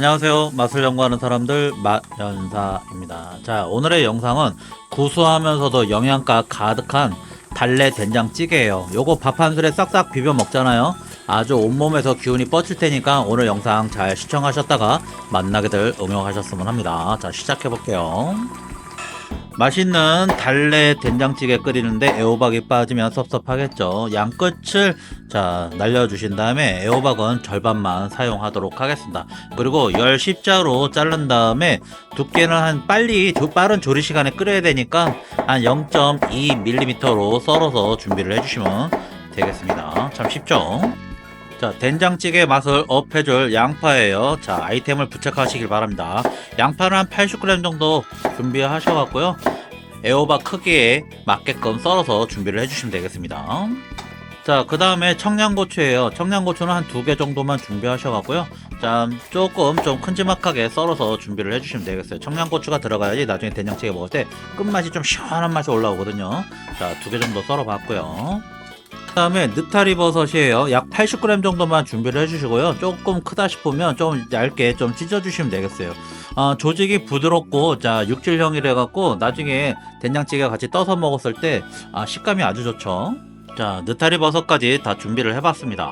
안녕하세요. 맛을 연구하는 사람들 맛연사입니다. 자, 오늘의 영상은 구수하면서도 영양가 가득한 달래 된장찌개예요. 요거 밥 한 술에 싹싹 비벼 먹잖아요. 아주 온몸에서 기운이 뻗칠 테니까 오늘 영상 잘 시청하셨다가 만나게들 응용하셨으면 합니다. 자, 시작해 볼게요. 맛있는 달래 된장찌개 끓이는데 애호박이 빠지면 섭섭하겠죠. 양끝을 자 날려주신 다음에 애호박은 절반만 사용하도록 하겠습니다. 그리고 열 십자로 자른 다음에 두께는 한 빨리 조- 빠른 조리 시간에 끓여야 되니까 한 0.2mm로 썰어서 준비를 해주시면 되겠습니다. 참 쉽죠? 자, 된장찌개 맛을 업해줄 양파예요. 자, 아이템을 부착하시길 바랍니다. 양파를 한 80g 정도 준비하셔갖고요. 애호박 크기에 맞게끔 썰어서 준비를 해주시면 되겠습니다. 자, 그 다음에 청양고추예요. 청양고추는 한 두 개 정도만 준비하셔갖고요. 자, 조금 좀 큼지막하게 썰어서 준비를 해주시면 되겠어요. 청양고추가 들어가야지 나중에 된장찌개 먹을 때 끝맛이 좀 시원한 맛이 올라오거든요. 자, 두 개 정도 썰어봤고요. 그 다음에 느타리 버섯이에요. 약 80g 정도만 준비를 해주시고요. 조금 크다 싶으면 좀 얇게 좀 찢어주시면 되겠어요. 아, 조직이 부드럽고 자 육질형이래 갖고 나중에 된장찌개 같이 떠서 먹었을 때 아, 식감이 아주 좋죠. 자 느타리 버섯까지 다 준비를 해봤습니다.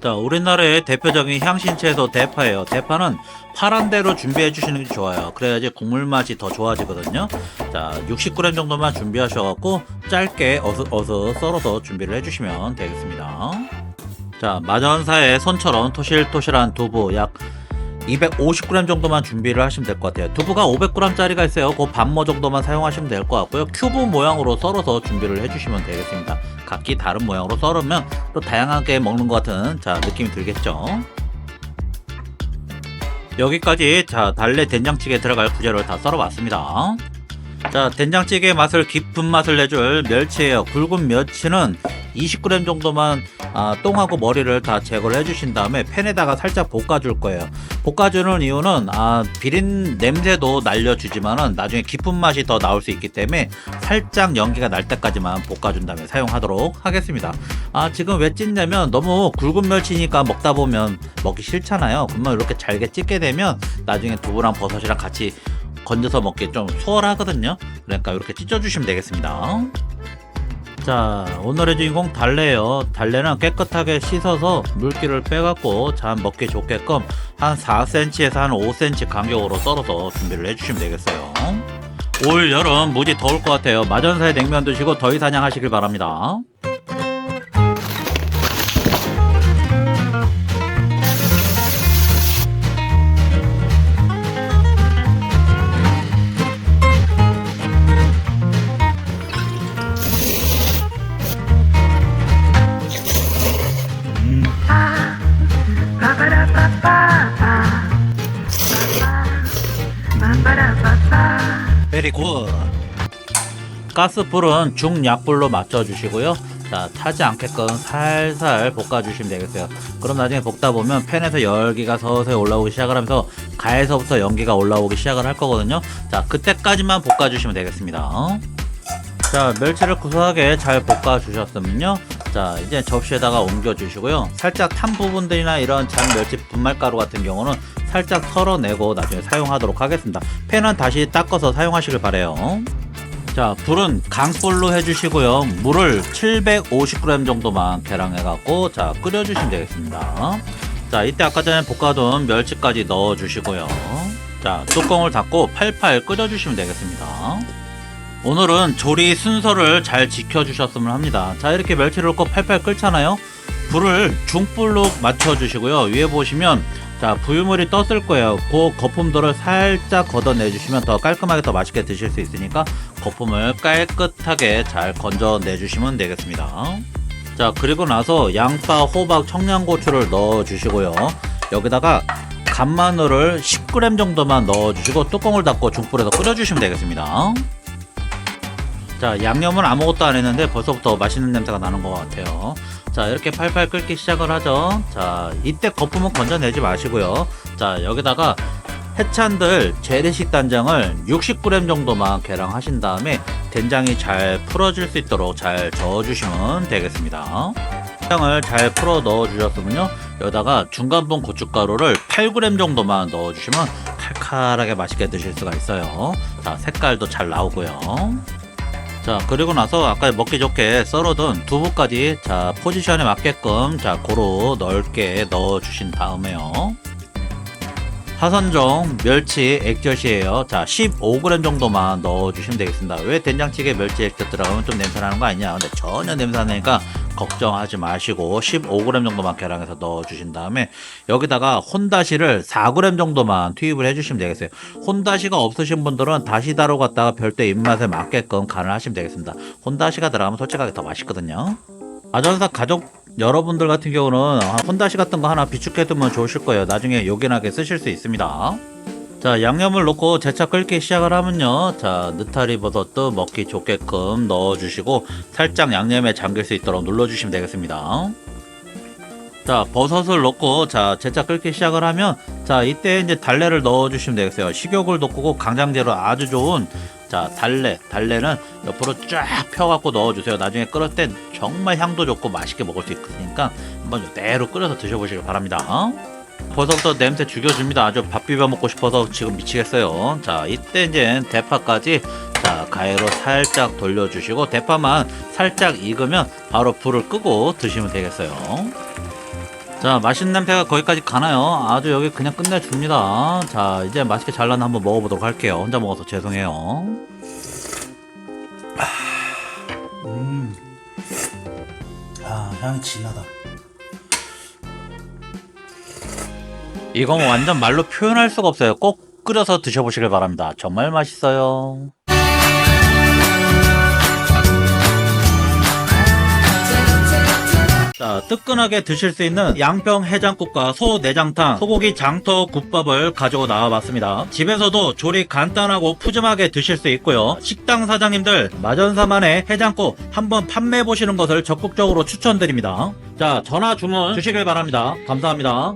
자 우리나라의 대표적인 향신채소 대파예요. 대파는 파란 대로 준비해 주시는 게 좋아요. 그래야지 국물 맛이 더 좋아지거든요. 자 60g 정도만 준비하셔갖고 짧게 어서 어서 썰어서 준비를 해주시면 되겠습니다. 자 마전사의 손처럼 토실토실한 두부 약 250g 정도만 준비를 하시면 될 것 같아요. 두부가 500g짜리가 있어요. 그 반모 정도만 사용하시면 될 것 같고요. 큐브 모양으로 썰어서 준비를 해주시면 되겠습니다. 각기 다른 모양으로 썰으면 또 다양하게 먹는 것 같은 자 느낌이 들겠죠. 여기까지 자 달래 된장찌개 들어갈 부재를 다 썰어봤습니다. 자 된장찌개 맛을 깊은 맛을 내줄 멸치예요. 굵은 멸치는 20g 정도만 아, 똥하고 머리를 다 제거를 해주신 다음에 팬에다가 살짝 볶아줄 거예요. 볶아주는 이유는 아, 비린 냄새도 날려주지만은 나중에 깊은 맛이 더 나올 수 있기 때문에 살짝 연기가 날 때까지만 볶아준 다음에 사용하도록 하겠습니다. 아 지금 왜 찢냐면 너무 굵은 멸치니까 먹다 보면 먹기 싫잖아요. 그러면 이렇게 잘게 찢게 되면 나중에 두부랑 버섯이랑 같이 건져서 먹기 좀 수월하거든요. 그러니까 이렇게 찢어주시면 되겠습니다. 자 오늘의 주인공 달래요 달래는 깨끗하게 씻어서 물기를 빼갖고 잘 먹기 좋게끔 한 4cm에서 한 5cm 간격으로 썰어서 준비를 해주시면 되겠어요 올 여름 무지 더울 것 같아요 마전사의 냉면 드시고 더위 사냥하시길 바랍니다 베리 굿 가스불은 중약불로 맞춰주시고요. 자 타지 않게끔 살살 볶아주시면 되겠어요. 그럼 나중에 볶다 보면 팬에서 열기가 서서히 올라오기 시작을 하면서 가에서부터 연기가 올라오기 시작을 할 거거든요. 자 그때까지만 볶아주시면 되겠습니다. 자 멸치를 구수하게 잘 볶아 주셨으면요. 자 이제 접시에다가 옮겨 주시고요. 살짝 탄 부분들이나 이런 잔 멸치 분말가루 같은 경우는 살짝 털어내고 나중에 사용하도록 하겠습니다 팬은 다시 닦아서 사용하시길 바래요 자 불은 강불로 해주시고요 물을 750g 정도만 계량해 갖고 자 끓여 주시면 되겠습니다 자 이때 아까 전에 볶아둔 멸치까지 넣어 주시고요 자 뚜껑을 닫고 팔팔 끓여 주시면 되겠습니다 오늘은 조리 순서를 잘 지켜주셨으면 합니다. 자, 이렇게 멸치를 넣고 팔팔 끓잖아요. 불을 중불로 맞춰주시고요. 위에 보시면 자 부유물이 떴을 거예요. 그 거품들을 살짝 걷어내주시면 더 깔끔하게 더 맛있게 드실 수 있으니까 거품을 깨끗하게 잘 건져내주시면 되겠습니다. 자 그리고 나서 양파, 호박, 청양고추를 넣어주시고요. 여기다가 간마늘을 10g 정도만 넣어주시고 뚜껑을 닫고 중불에서 끓여주시면 되겠습니다. 자 양념은 아무것도 안 했는데 벌써부터 맛있는 냄새가 나는 것 같아요 자 이렇게 팔팔 끓기 시작을 하죠 자 이때 거품은 건져내지 마시고요 자 여기다가 해찬들 재래식 단장을 60g 정도만 계량하신 다음에 된장이 잘 풀어질 수 있도록 잘 저어주시면 되겠습니다 양을 잘 풀어 넣어 주셨으면요. 여기다가 중간분 고춧가루를 8g 정도만 넣어 주시면 칼칼하게 맛있게 드실 수가 있어요. 자, 색깔도 잘 나오고요. 자, 그리고 나서 아까 먹기 좋게 썰어둔 두부까지 자, 포지션에 맞게끔 자, 고루 넓게 넣어 주신 다음에요. 화선종 멸치 액젓이에요. 자, 15g 정도만 넣어 주시면 되겠습니다. 왜 된장찌개 멸치 액젓 들어가면 좀 냄새 나는 거 아니냐? 근데 전혀 냄새 안 나니까 걱정하지 마시고 15g 정도만 계량해서 넣어 주신 다음에 여기다가 혼다시를 4g 정도만 투입을 해 주시면 되겠어요. 혼다시가 없으신 분들은 다시다로 갖다가 별도 입맛에 맞게끔 간을 하시면 되겠습니다. 혼다시가 들어가면 솔직하게 더 맛있거든요. 아전사 가족 여러분들 같은 경우는 혼다시 같은 거 하나 비축해 두면 좋으실 거예요. 나중에 요긴하게 쓰실 수 있습니다. 자, 양념을 넣고 재차 끓기 시작을 하면요. 자, 느타리 버섯도 먹기 좋게끔 넣어주시고 살짝 양념에 잠길 수 있도록 눌러주시면 되겠습니다. 자, 버섯을 넣고 자, 재차 끓기 시작을 하면 자, 이때 이제 달래를 넣어주시면 되겠어요. 식욕을 돋구고 강장제로 아주 좋은 자, 달래. 달래는 옆으로 쫙 펴갖고 넣어주세요. 나중에 끓을 땐 정말 향도 좋고 맛있게 먹을 수 있으니까 한번 이대로 끓여서 드셔보시길 바랍니다. 버섯도 냄새 죽여줍니다. 아주 밥 비벼 먹고 싶어서 지금 미치겠어요. 자, 이때 이제 대파까지 자, 가위로 살짝 돌려주시고 대파만 살짝 익으면 바로 불을 끄고 드시면 되겠어요. 자, 맛있는 냄새가 거기까지 가나요? 아주 여기 그냥 끝내줍니다. 자, 이제 맛있게 잘라서 한번 먹어보도록 할게요. 혼자 먹어서 죄송해요. 음. 아, 향이 진하다. 이건 완전 말로 표현할 수가 없어요. 꼭 끓여서 드셔보시길 바랍니다. 정말 맛있어요. 자, 뜨끈하게 드실 수 있는 양평 해장국과 소 내장탕, 소고기 장터 국밥을 가지고 나와봤습니다. 집에서도 조리 간단하고 푸짐하게 드실 수 있고요. 식당 사장님들 마전사만의 해장국 한번 판매해 보시는 것을 적극적으로 추천드립니다. 자, 전화 주문 주시길 바랍니다. 감사합니다.